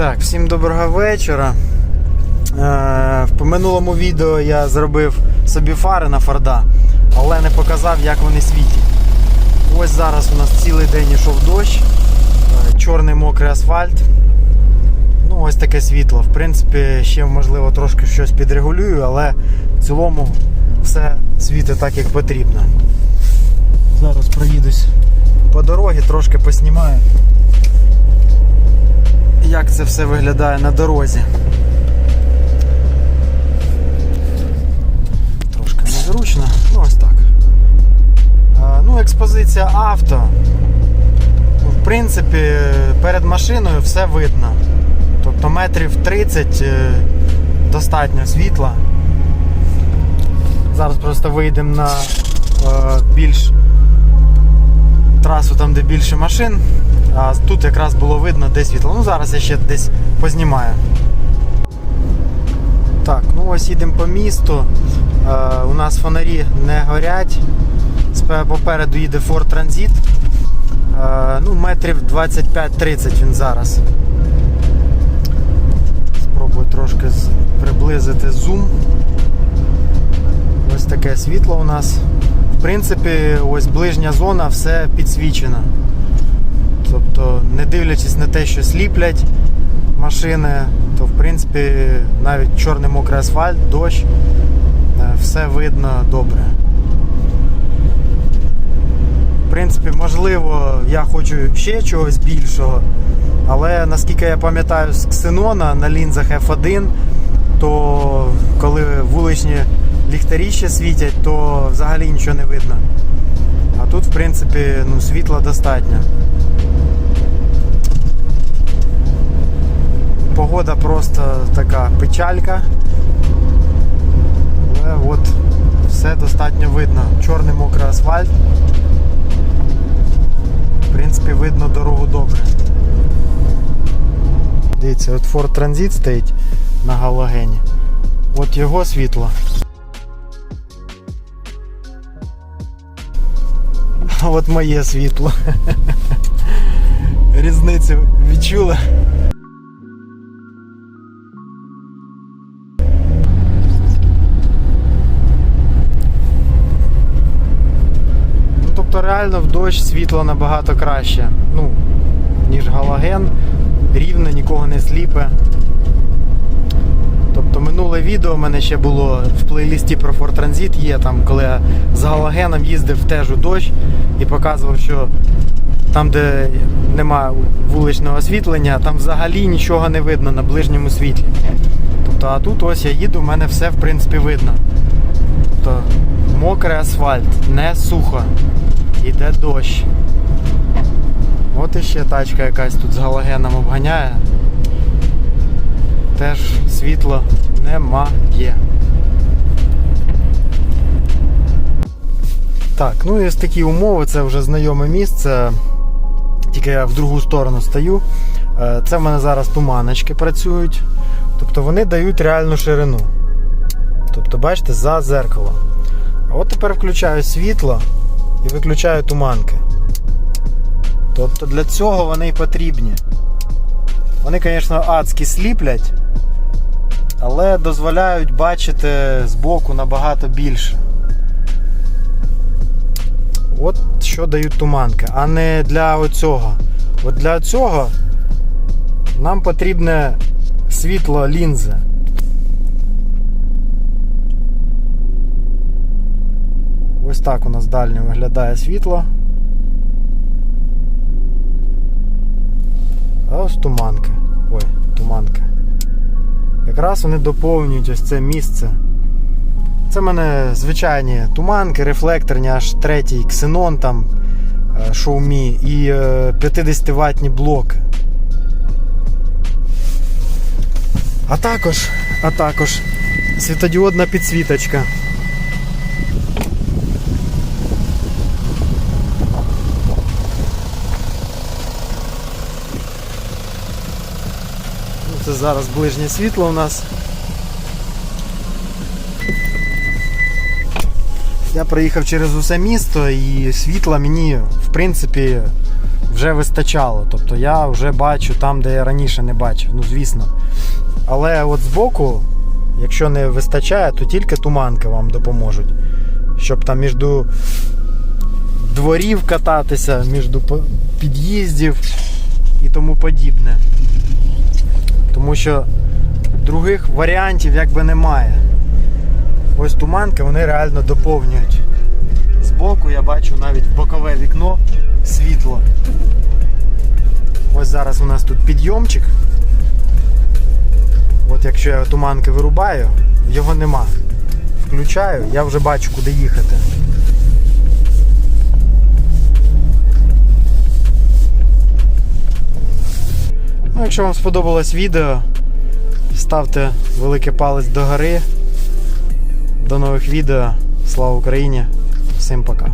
Так, всім доброго вечора. Е, в минулому відео я зробив собі фари на Форда, але не показав, як вони світять. Ось зараз у нас цілий день йшов дощ, е, чорний мокрий асфальт. Ну, ось таке світло. В принципі, ще можливо трошки щось підрегулюю, але в цілому все світить так, як потрібно. Зараз проїдусь по дорозі, трошки поснімаю як це все виглядає на дорозі. Трошки незручно, ну ось так. Ну, експозиція авто. В принципі, перед машиною все видно. Тобто метрів 30 е, достатньо світла. Зараз просто вийдемо на е, більш трасу, там, де більше машин. А тут якраз було видно, де світло. Ну зараз я ще десь познімаю. Так, ну ось їдемо по місту. Е, у нас фонарі не горять. Попереду їде Ford Transit. Е, ну, метрів 25-30 він зараз. Спробую трошки приблизити зум. Ось таке світло у нас. В принципі, ось ближня зона, все підсвічено. Тобто, не дивлячись на те, що сліплять машини, то в принципі навіть чорний мокрий асфальт, дощ, е, все видно добре. В принципі, можливо, я хочу ще чогось більшого, але наскільки я пам'ятаю з Ксенона на лінзах F1, то коли вуличні ліхтарі ще світять, то взагалі нічого не видно. А тут, в принципі, ну, світла достатньо. Погода просто така печалька. Але от все достатньо видно. Чорний мокрий асфальт. В принципі, видно дорогу добре. Дивіться, от Ford Transit стоїть на галогені. От його світло. А от моє світло. Різницю відчули. Ну, тобто реально в дощ світло набагато краще, ну, ніж галоген, рівно нікого не сліпе. Тобто минуле відео в мене ще було в плейлісті про Transit є там, коли я з галогеном їздив теж у дощ і показував, що там, де немає вуличного освітлення, там взагалі нічого не видно на ближньому світлі. Тобто, а тут ось я їду, в мене все в принципі видно. Тобто мокрий асфальт, не сухо. Іде дощ. От іще тачка якась тут з галогеном обганяє. Теж світла немає. Так, ну і ось такі умови, це вже знайоме місце. Тільки я в другу сторону стою. Е, Це в мене зараз туманочки працюють. Тобто вони дають реальну ширину. Тобто, бачите, за зеркало. А от тепер включаю світло і виключаю туманки. Тобто для цього вони і потрібні. Вони, звісно, адські сліплять, але дозволяють бачити збоку набагато більше. От що дають туманки, а не для оцього. От для цього нам потрібне світло лінзи. Ось так у нас дальнє виглядає світло. А ось туманки. Ой, туманки. Якраз вони доповнюють ось це місце. Це в мене звичайні туманки, рефлекторні, аж третій ксенон там е, Xiaomi і 50 ватні блоки. А також, а також світодіодна підсвіточка. Ну, Це зараз ближнє світло у нас. Я проїхав через усе місто і світла мені, в принципі, вже вистачало. Тобто я вже бачу там, де я раніше не бачив. Ну, звісно. Але от збоку, якщо не вистачає, то тільки туманки вам допоможуть. Щоб там між дворів кататися, між під'їздів і тому подібне. Тому що других варіантів якби немає. Ось туманки вони реально доповнюють. Збоку я бачу навіть бокове вікно світло. Ось зараз у нас тут підйомчик. От якщо я туманки вирубаю, його нема. Включаю, я вже бачу, куди їхати. Ну, якщо вам сподобалось відео, ставте великий палець догори. До нових відео. Слава Україні! Всім пока!